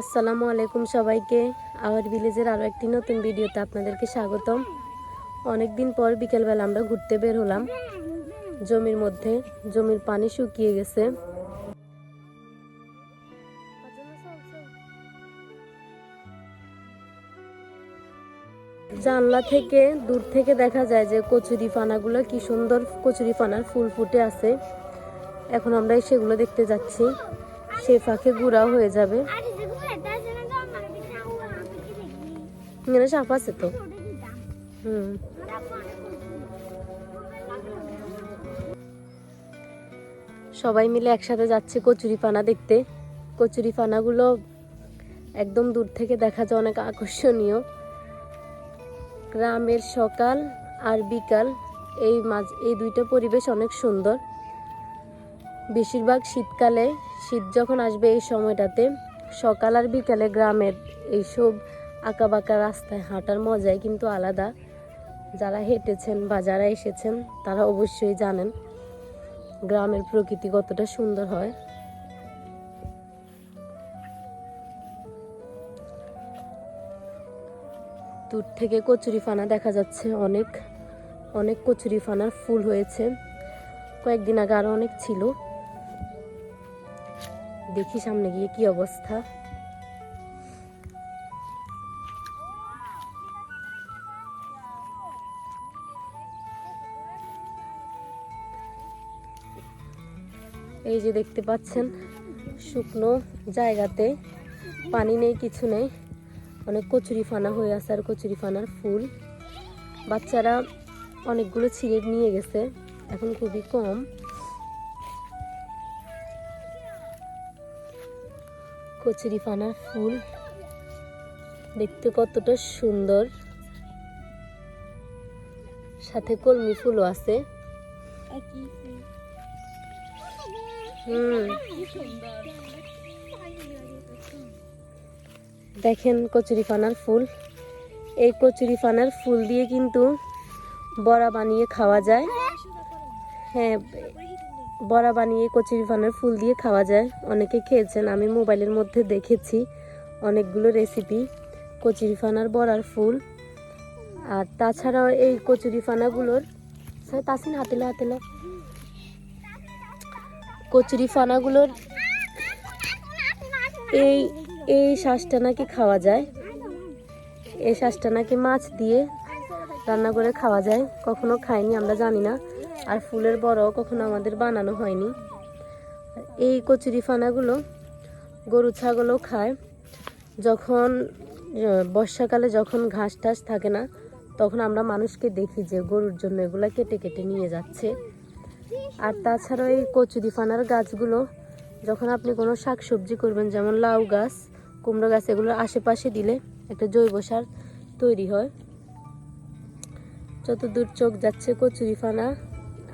আসসালামু আলাইকুম সবাইকে। আওয়ার ভিলেজের আরও একটি নতুন ভিডিওতে আপনাদেরকে স্বাগতম। অনেক দিন পর বিকেলবেলা আমরা ঘুরতে বের হলাম। জমির মধ্যে জমির পানি শুকিয়ে গেছে। জানলা থেকে দূর থেকে দেখা যায় যে কচুরি ফানাগুলো কি সুন্দর কচুরি ফানার ফুল ফুটে আছে। এখন আমরা সেগুলো দেখতে যাচ্ছি। সে ফাঁকে গুড়াও হয়ে যাবে। আছে তো হুম সবাই মিলে একসাথে যাচ্ছে কচুরি পানা দেখতে। কচুরি পানাগুলো একদম দূর থেকে দেখা যায়, অনেক আকর্ষণীয়। গ্রামের সকাল আর বিকাল, এই মাঝ, এই দুইটা পরিবেশ অনেক সুন্দর। বেশিরভাগ শীতকালে, শীত যখন আসবে এই সময়টাতে, সকাল আর বিকালে গ্রামের এইসব আঁকাবাঁকা রাস্তায় হাঁটার মজাই কিন্তু আলাদা। যারা হেঁটেছেন বা যারা এসেছেন, তারা অবশ্যই জানেন গ্রামের প্রকৃতি কতটা সুন্দর হয়। দূর থেকে কচুরি ফানা দেখা যাচ্ছে অনেক। অনেক কচুরি ফানার ফুল হয়েছে। কয়েকদিন আগে আরও অনেক ছিল। দেখি সামনে গিয়ে কি অবস্থা। এই যে দেখতে পাচ্ছেন, শুকনো জায়গাতে পানি নেই, কিছু নেই। অনেক কচুরি ফানা হয়ে আছে আর কচুরি ফানার ফুল। বাচ্চারা অনেকগুলো ছিঁড়ে নিয়ে গেছে, এখন খুবই কম। কচুরি ফানার ফুল দেখতে কতটা সুন্দর। সাথে কলমি ফুলও আছে। দেখেন কচুরি ফানার ফুল। এই কচুরি ফানার ফুল দিয়ে কিন্তু বড়া বানিয়ে খাওয়া যায়। হ্যাঁ বড়া বানিয়ে কচুরি ফানার ফুল দিয়ে খাওয়া যায়। অনেকে খেয়েছেন, আমি মোবাইলের মধ্যে দেখেছি অনেকগুলো রেসিপি কচুরি ফানার বড়ার ফুল। আর তাছাড়াও এই কচুরি ফানাগুলোর স্যার তাসিন হাতেলো হাতেলো কচুরি ফানাগুলোর এই এই শ্বাসটা নাকি খাওয়া যায়। এই শ্বাসটা নাকি মাছ দিয়ে রান্না করে খাওয়া যায়। কখনো খাইনি, আমরা জানি না। আর ফুলের বড়ও কখনো আমাদের বানানো হয়নি। এই কচুরি ফানাগুলো গরু ছাগলও খায়। যখন বর্ষাকালে যখন ঘাস টাস থাকে না, তখন আমরা মানুষকে দেখি যে গরুর জন্য এগুলা কেটে কেটে নিয়ে যাচ্ছে। আর তাছাড়াও এই কচুরি ফানার গাছগুলো, যখন আপনি কোনো শাক সবজি করবেন, যেমন লাউ গাছ, কুমড়ো গাছ, এগুলোর আশেপাশে দিলে একটা জৈব সার তৈরি হয়। যতদূর চোখ যাচ্ছে কচুরি ফানা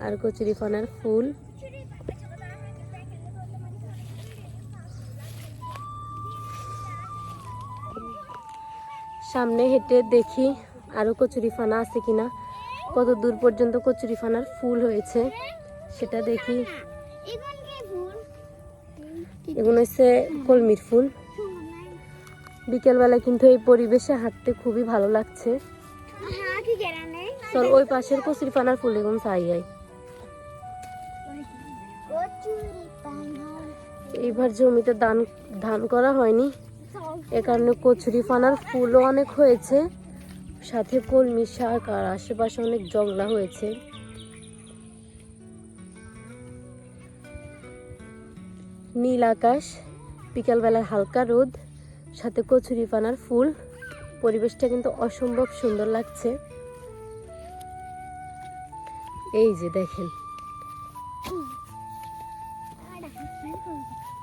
আর কচুরি ফানার ফুল। সামনে হেঁটে দেখি আরও কচুরি ফানা আছে কিনা। কত দূর পর্যন্ত কচুরি ফানার ফুল হয়েছে। সেটা দেখি। এগুলো হচ্ছে কলমির ফুল। বিকেলবেলা কিন্তু এই পরিবেশে হাঁটতে খুবই ভালো লাগছে। হ্যাঁ চল ওই পাশের কচুরি ফানার ফুল এগুলো চাই এইবার জমিতে ধান ধান করা হয়নি। এ কারণে কচুরি ফানার ফুলও অনেক হয়েছে। সাথে কলমি শাক আর আশেপাশে অনেক জংলা হয়েছে। নীল আকাশ, বিকালবেলার হালকা রোদ, সাথে কচুরি পানার ফুল। পরিবেশটা কিন্তু অসম্ভব সুন্দর লাগছে। এই যে দেখেন।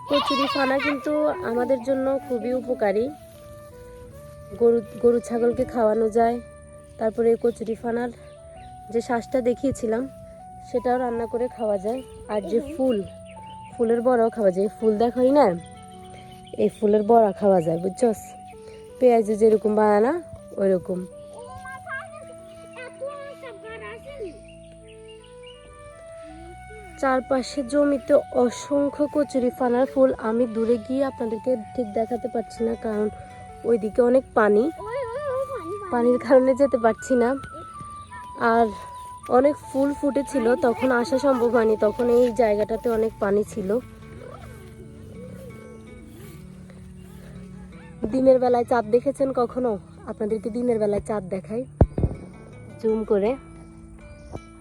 কচুরি ফানা কিন্তু আমাদের জন্য খুবই উপকারী। গরু গরু ছাগলকে খাওয়ানো যায়। তারপরে কচুরি ফানার যে শ্বাসটা দেখিয়েছিলাম, সেটাও রান্না করে খাওয়া যায়। আর যে ফুল ফুলের বড়াও খাওয়া যায়। ফুল দেখাই না, এই ফুলের বড়া খাওয়া যায়, বুঝছস? পেঁয়াজে যেরকম বানানা ওই রকম এত চারপাশে জমিতে অসংখ্য কচুরি ফানার ফুল। আমি দূরে গিয়ে আপনাদেরকে ঠিক দেখাতে পারছি না, কারণ ওইদিকে অনেক পানি। পানির কারণে যেতে পারছি না। আর অনেক ফুল ফুটেছিল, তখন আসা সম্ভব হয়নি, তখন এই জায়গাটাতে অনেক পানি ছিল। দিনের বেলায় চাঁদ দেখেছেন কখনো? আপনাদেরকে দিনের বেলায় চাঁদ দেখাই। জুম করে।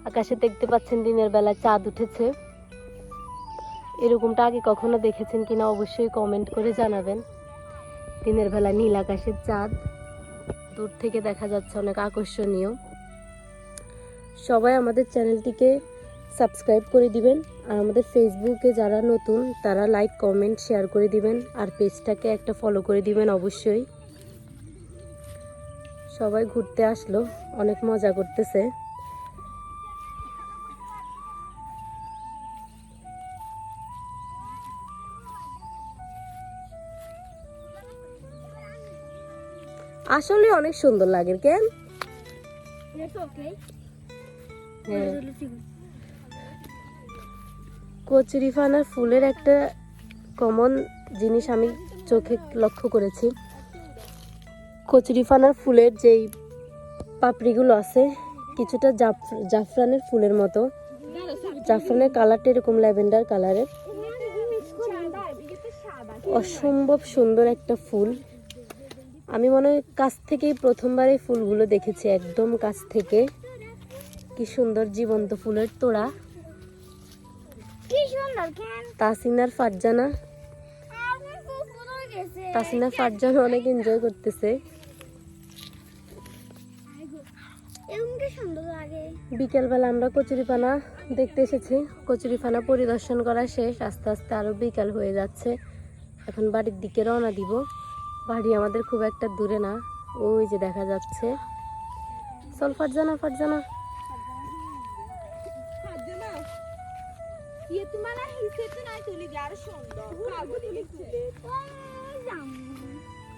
আকাশে দেখতে পাচ্ছেন দিনের বেলায় চাঁদ উঠেছে। এরকমটা আগে কখনো দেখেছেন কিনা অবশ্যই কমেন্ট করে জানাবেন। দিনের বেলা নীল আকাশের চাঁদ। দূর থেকে দেখা যাচ্ছে অনেক আকর্ষণীয়। সবাই আমাদের চ্যানেলটিকে সাবস্ক্রাইব করে দিবেন। আর আমাদের ফেসবুকে যারা নতুন, তারা লাইক কমেন্ট শেয়ার করে দিবেন। আর পেজটাকে একটা ফলো করে দিবেন অবশ্যই। সবাই ঘুরতে আসলো, অনেক মজা করতেছে। আসলে অনেক সুন্দর লাগে, কেন? হ্যাঁ। কচুরিফানার ফুলের একটা কমন জিনিস আমি চোখে লক্ষ্য করেছি। কচুরিফানার ফুলের যেই পাপড়িগুলো আছে, কিছুটা জাফ- জাফরানের ফুলের মতো। জাফরানের কালারটা এরকম ল্যাভেন্ডার কালারের অসম্ভব সুন্দর একটা ফুল। আমি মনে হয় কাছ থেকেই প্রথমবার এই ফুলগুলো দেখেছি, একদম কাছ থেকে। কি সুন্দর জীবন্ত ফুলের তোড়া। কি সুন্দর তাসিনার ফারজানা। তাসিনা ফারজানা অনেক এনজয় করতেছে। বিকেলবেলা আমরা কচুরিপানা দেখতে এসেছি। কচুরিপানা পরিদর্শন করা শেষ আস্তে আস্তে আরও বিকাল হয়ে যাচ্ছে। এখন বাড়ির দিকে রওনা দিব। বাড়ি আমাদের খুব একটা দূরে না ওই যে দেখা যাচ্ছে। চল ফারজানা ফারজানা।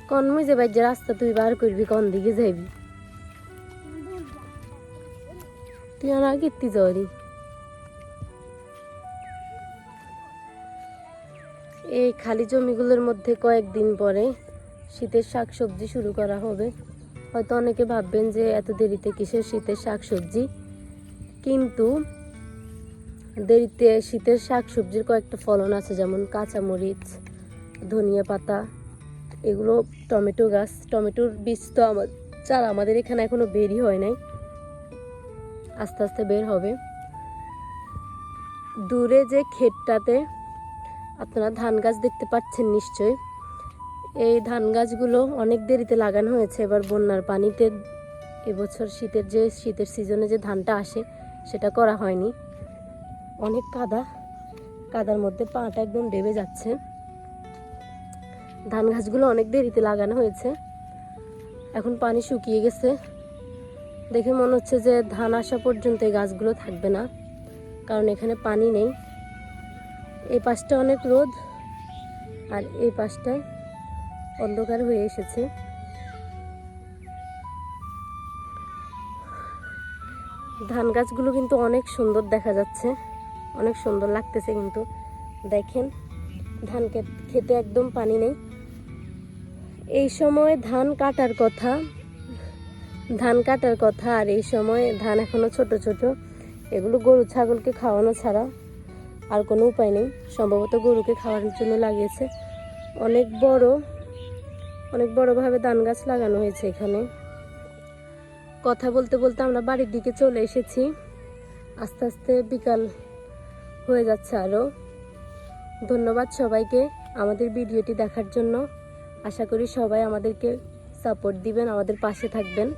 কোন মুই যে বাইর যে রাস্তা তুই বার করবি কোন দিকে যাইবি তুই আর আগে তুই যাওয়ারি এই খালি জমিগুলোর মধ্যে কয়েকদিন পরে শীতের শাক সবজি শুরু করা হবে হয়তো অনেকে ভাববেন যে এত দেরিতে কিসের শীতের শাক সবজি কিন্তু দেরিতে শীতের শাক সবজির কয়েকটা ফলন আছে, যেমন কাঁচামরিচ, ধনিয়া পাতা, এগুলো টমেটো গাছ। টমেটোর বীজ তো আমার চারা আমাদের এখানে এখনও বেরই হয় নাই। আস্তে আস্তে বের হবে। দূরে যে ক্ষেতটাতে আপনারা ধান গাছ দেখতে পাচ্ছেন নিশ্চয় এই ধান গাছগুলো অনেক দেরিতে লাগানো হয়েছে। এবার বন্যার পানিতে এবছর শীতের যে শীতের সিজনে যে ধানটা আসে, সেটা করা হয়নি। অনেক কাদা, কাদার মধ্যে পাটা একদম ডেবে যাচ্ছে। ধান গাছগুলো অনেক দেরিতে লাগানো হয়েছে। এখন পানি শুকিয়ে গেছে। দেখে মনে হচ্ছে যে ধান আসা পর্যন্ত এই গাছগুলো থাকবে না, কারণ এখানে পানি নেই। এই পাশটা অনেক রোদ, আর এই পাশটায় অন্ধকার হয়ে এসেছে। ধান গাছগুলো কিন্তু অনেক সুন্দর দেখা যাচ্ছে। অনেক সুন্দর লাগতেছে কিন্তু। দেখেন, ধান খেতে একদম পানি নেই। এই সময় ধান কাটার কথা, ধান কাটার কথা, আর এই সময় ধান এখনও ছোট ছোট। এগুলো গরু ছাগলকে খাওয়ানো ছাড়া আর কোনো উপায় নেই। সম্ভবত গরুকে খাওয়ানোর জন্য লাগিয়েছে। অনেক বড়, অনেক বড়ভাবে ধান গাছ লাগানো হয়েছে এখানে। কথা বলতে বলতে আমরা বাড়ির দিকে চলে এসেছি। আস্তে আস্তে বিকাল হয়ে যাচ্ছে আরও ধন্যবাদ সবাইকে আমাদের ভিডিওটি দেখার জন্য। আশা করি সবাই আমাদেরকে সাপোর্ট দিবেন, আমাদের পাশে থাকবেন।